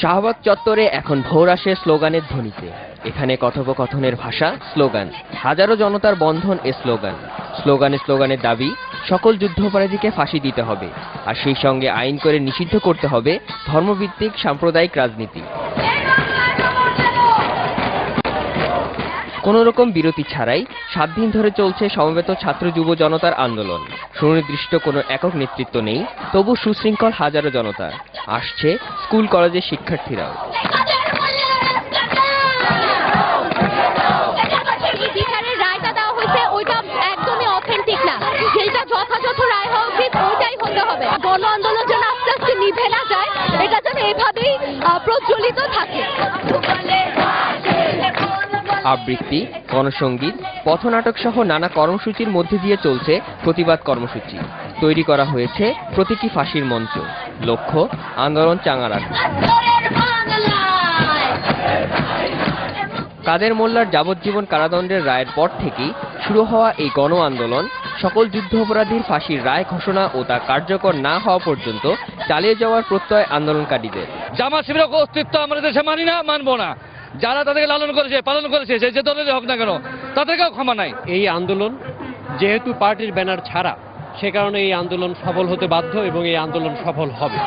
শাহবাগ চত্বরে এখন ভোর আসে স্লোগানের ধ্বনিতে। এখানে কথোপকথনের ভাষা, স্লোগান। হাজারো জনতার বন্ধন এ স্লোগান। স্লোগানে স্লোগানের দাবি, সকল যুদ্ধাপরাধীকে ফাঁসি দিতে হবে। আর সেই সঙ্গে আইন করে নিষিদ্ধ করতে হবে ধর্মভিত্তিক সাম্প্রদায়িক রাজনীতি। কোনো রকম বিরতি ছাড়াই সাত দিন ধরে চলছে সমবেত ছাত্র যুব জনতার আন্দোলন। সুনির্দিষ্ট কোনো একক নেতৃত্ব নেই তবু সুশৃঙ্খল হাজারো জনতা আসছে স্কুল কলেজের শিক্ষার্থীরাও। গণ আন্দোলন যেন আস্তে আস্তে নিভে না যায় এটা যেন এভাবেই আহ, প্রজ্বলিত থাকে। আবৃত্তি গণসঙ্গীত পথনাটক সহ নানা কর্মসূচির মধ্যে দিয়ে চলছে প্রতিবাদ কর্মসূচি। তৈরি করা হয়েছে প্রতীকী ফাঁসির মঞ্চ। লক্ষ্য, আন্দোলন চাঙা রাখা কাদের মোল্লার যাবজ্জীবন কারাদণ্ডের রায়ের পর থেকেই শুরু হওয়া এই গণ আন্দোলন, সকল যুদ্ধ অপরাধীর ফাঁসির রায় ঘোষণা ও তা কার্যকর না হওয়া পর্যন্ত চালিয়ে যাওয়ার প্রত্যয় আন্দোলনকারীদের। জামা শিবিরের অস্তিত্ব আমরা দেশে মানি না, মানবো না। যারা তাদেরকে লালন করেছে, পালন করেছে সে যে দলের হোক না কেন, তাদেরকেও ক্ষমা নাই। এই আন্দোলন যেহেতু পার্টির ব্যানার ছাড়া, সে কারণে এই আন্দোলন সফল হতে বাধ্য এবং এই আন্দোলন সফল হবে।